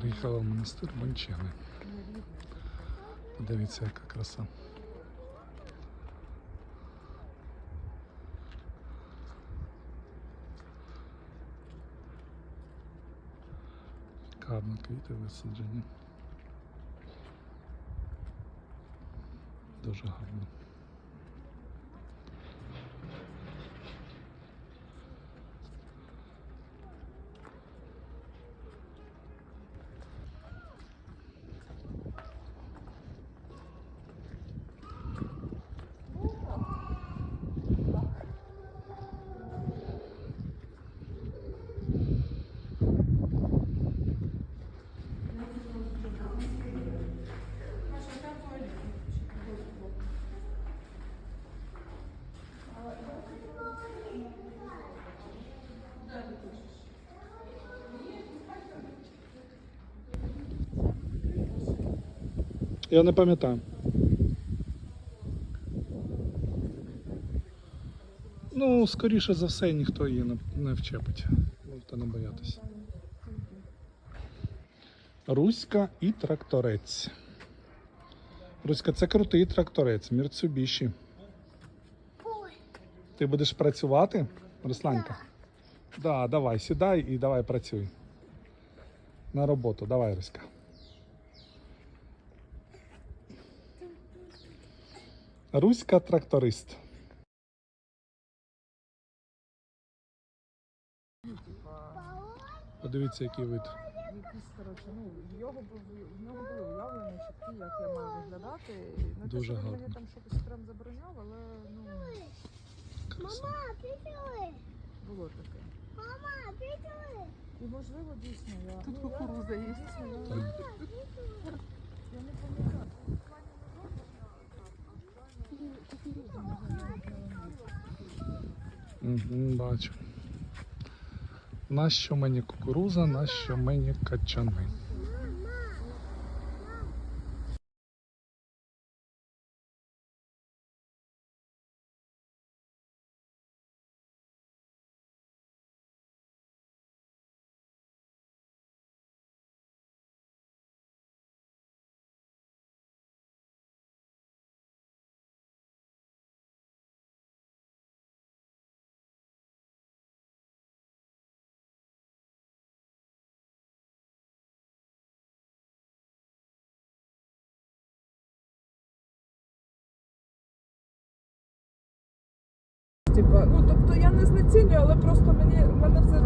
Приїхала в монастир Мончани. Подивіться, яка краса. Гарно квіти висаджені. Дуже гарно. Я не пам'ятаю. Ну, скоріше за все, ніхто її не, вчепить. Можете не боятися. Руська і тракторець. Руська, це крутий тракторець, Мірцубіші. Ти будеш працювати, Русланка? Да, давай, сідай і давай працюй. На роботу, давай, Руська. Руська тракторист. Подивіться, який вид. якісь, коротше, ну, в його був в нього були уявлення чіткі, як я маю виглядати. Не те, Дуже що він гарно. мені там щось прям забороняв, але ну Краса. було таке. І можливо дійсно я. Тут ну, кукуруза є. я- Я не пам'ятаю. Бачу. Нащо мені кукуруза, нащо мені качани. Типа, ну тобто я не знецінюю, але просто мені мене в серці